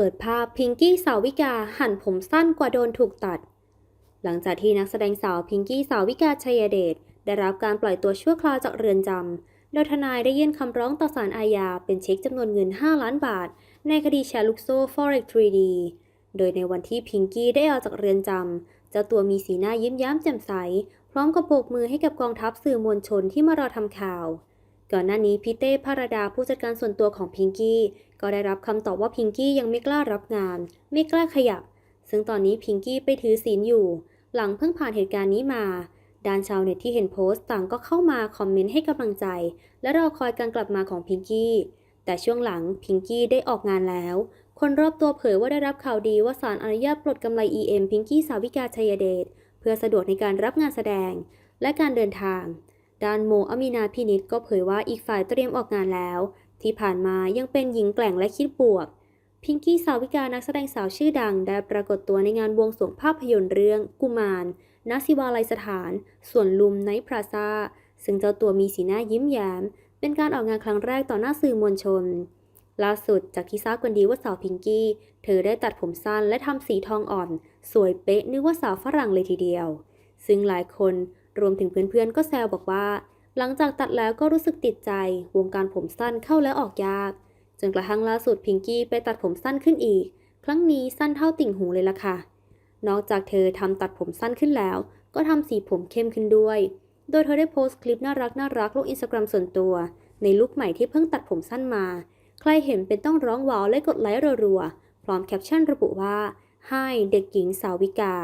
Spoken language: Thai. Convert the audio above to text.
ปิดภาพพิงกี้สาวิกาหั่นผมสั้นกว่าโดนถูกตัด หลังจากที่นักแสดงสาวพิงกี้สาวิกาชัยเดชได้รับการปล่อยตัวชั่วคราวจากเรือนจำ โดยทนายได้ยื่นคำร้องต่อศาลอาญาเป็นเช็คจำนวนเงิน 5 ล้านบาท ในคดีแชร์ลูกโซ่ Forex 3D โดยในวันที่พิงกี้ได้ออกจากเรือนจำเจ้าตัวมีสีหน้ายิ้มแย้มแจ่มใส พร้อมกับโบกมือให้กับกองทัพสื่อมวลชนที่มารอทำข่าว ก่อนหน้านี้พี่เต้พารดาผู้จัดการส่วนตัวของพิงกี้ก็ได้รับคำตอบว่าพิงกี้ยังไม่กล้ารับงาน ไม่กล้าขยับ ซึ่งตอนนี้พิงกี้ไปถือศีลอยู่ หลังเพิ่งผ่านเหตุการณ์นี้มาด้านชาวเน็ตที่เห็นโพสต์ต่างก็เข้ามาคอมเมนต์ให้กำลังใจ และรอคอยการกลับมาของพิงกี้แต่ช่วงหลังพิงกี้ได้ออกงานแล้ว คนรอบตัวเผยว่าได้รับข่าวดีว่าศาลอนุญาตปลดกำไร EM พิงกี้สาวิกาชัยเดชเพื่อสะดวกในการรับงานแสดง และการเดินทาง ด้านโมอามีนาพินิษก็เผยว่าอีกฝ่ายเตรียมออกงานแล้ว ที่ผ่านมายังเป็นหญิงแกร่งและคิดบวก พิงกี้สาวิกานักแสดงสาวชื่อดัง ได้ปรากฏตัวในงานบวงสรวงภาพยนตร์เรื่องกุมารณศิวาลัยสถาน ส่วนลุมไนพลาซาซึ่งเจ้าตัวมีสีหน้ายิ้มแย้ม เป็นการออกงานครั้งแรกต่อหน้าสื่อมวลชน ล่าสุดจากที่ทราบกันดีว่าสาวพิงกี้ เธอได้ตัดผมสั้นและทำสีทองอ่อน สวยเป๊ะนึกว่าสาวฝรั่งเลยทีเดียว ซึ่งหลายคน รวมถึงเพื่อนๆก็แซวบอกว่า หลังจากตัดแล้วก็รู้สึกติดใจ วงการผมสั้นเข้าแล้วออกยาก จนกระทั่งล่าสุดพิงกี้ไปตัดผมสั้นขึ้นอีก ครั้งนี้สั้นเท่าติ่งหูเลยล่ะค่ะ นอกจากเธอทำตัดผมสั้นขึ้นแล้ว ก็ทำสีผมเข้มขึ้นด้วย โดยเธอได้โพสต์คลิปน่ารักน่ารักลงอินสตาแกรมส่วนตัว ในลุคใหม่ที่เพิ่งตัดผมสั้นมา ใครเห็นเป็นต้องร้องว้าวและกดไลค์รัวๆพร้อมแคปชั่นระบุว่าให้เด็กหญิงสาวิกา